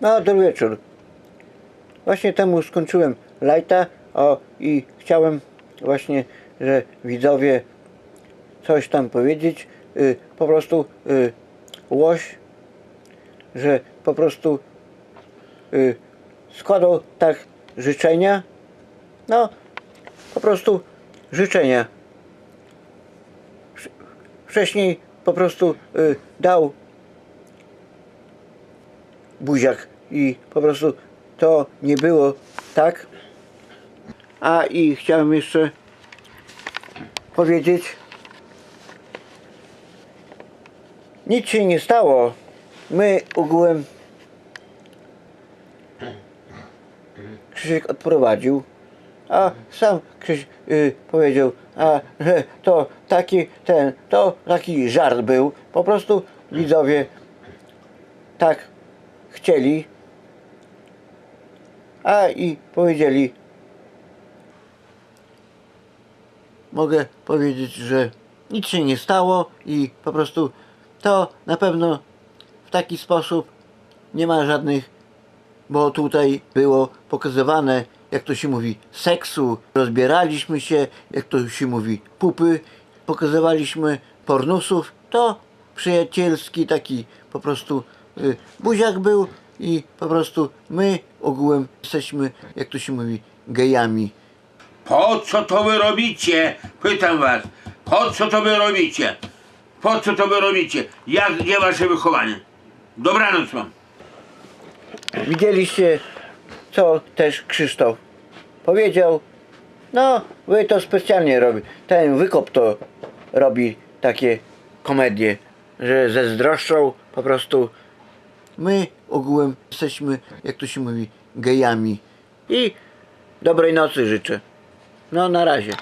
No, dobry wieczór. Właśnie temu skończyłem lajta o, i chciałem właśnie, że widzowie coś tam powiedzieć. Y, po prostu y, łoś, że po prostu y, składał tak życzenia. No, po prostu życzenia. Wcześniej po prostu y, dał buziak i po prostu to nie było tak. A i chciałem jeszcze powiedzieć, nic się nie stało. My ogółem Krzysiek odprowadził, a sam Krzyś y, powiedział, a że to taki ten, to taki żart był. Po prostu widzowie tak chcieli, a i powiedzieli, mogę powiedzieć, że nic się nie stało i po prostu to na pewno w taki sposób nie ma żadnych, bo tutaj było pokazywane, jak to się mówi, seksu, rozbieraliśmy się, jak to się mówi, pupy, pokazywaliśmy pornusów, to przyjacielski taki po prostu buziak był i po prostu my ogółem jesteśmy, jak to się mówi, gejami. Po co to wy robicie? Pytam was. Po co to wy robicie? Po co to wy robicie? Jak, gdzie wasze wychowanie? Dobranoc wam. Widzieliście, co też Krzysztof powiedział. No, wy to specjalnie robi. Ten wykop to robi takie komedie, że zazdroszczą po prostu. My ogółem jesteśmy, jak to się mówi, gejami. I dobrej nocy życzę. No, na razie.